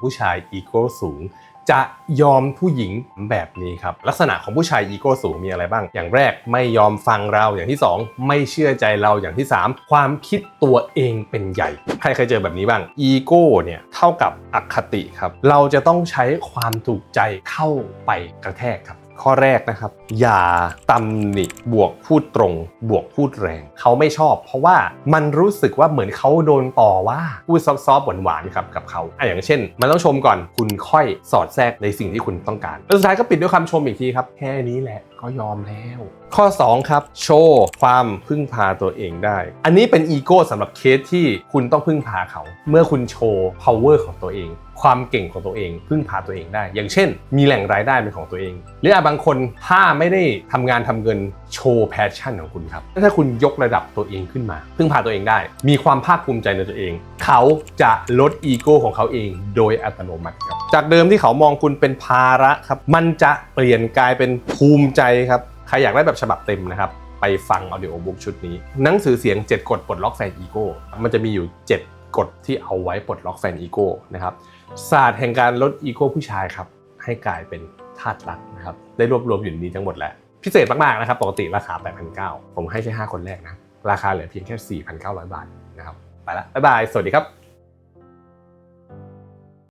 ผู้ชายอีโก้สูง จะยอมผู้หญิงแบบนี้ครับ ลักษณะของผู้ชายอีโก้สูงมีอะไรบ้าง อย่างแรกไม่ยอมฟังเราอย่างที่ 2 ไม่เชื่อใจเราอย่างที่ 3 ความคิดตัวเองเป็นใหญ่ ใครเคยเจอแบบนี้บ้างอีโก้เนี่ยเท่ากับอคติครับ เราจะต้องใช้ความถูกใจเข้าไปกระแทกครับ ข้อแรกนะครับ อย่าตำหนิบวกพูดตรง บวกพูดแรง เขาไม่ชอบ เพราะว่ามันรู้สึกว่าเหมือนเขาโดนต่อว่าพูดซอฟๆหวานๆครับกับเขาอะอย่างเช่น มันต้องชมก่อนคุณค่อยสอดแทรกในสิ่งที่คุณต้องการแล้วสุดท้ายก็ปิดด้วยคำชมอีกทีครับแค่นี้แหละก็ยอมแล้ว ข้อ 2 ครับ โชว์ความพึ่งพาตัวเองได้ อันนี้เป็นอีโก้สำหรับเคสที่คุณต้องพึ่งพาเขา เมื่อคุณโชว์ power ของตัวเอง ความเก่งของตัวเอง พึ่งพาตัวเองได้ อย่างเช่น มีแหล่งรายได้เป็นของตัวเอง หรืออาจบางคนถ้าไม่ได้ทำงานทำเงินโชว์แพชชั่นของคุณครับถ้าคุณยกระดับตัวเองขึ้นมา พึ่งพาตัวเองได้ มีความภาคภูมิใจในตัวเอง เขาจะลดอีโก้ของเขาเอง โดยอัตโนมัติครับจากเดิมที่เขามองคุณเป็นภาระครับมันจะเปลี่ยนกลายเป็นภูมิใจครับใครอยากได้แบบฉบับเต็มนะครับไปฟัง audio book ชุดนี้ หนังสือเสียง 7 กฎปลดล็อกแฟนอีโก้มันจะมีอยู่ 7 กฎที่เอาไว้ปลดล็อกแฟนอีโก้นะครับศาสตร์แห่งการลดอีโก้ผู้ชายครับให้กลายเป็นธาตุรักนะครับได้รวบรวมอยู่ในนี้ทั้งหมดแล้ว พิเศษมากๆนะครับปกติราคา 8,900 ผมให้แค่5คนแรกนะ ราคาเหลือเพียงแค่ 4,900 บาทนะครับไปละบ๊ายบาย สวัสดีครับ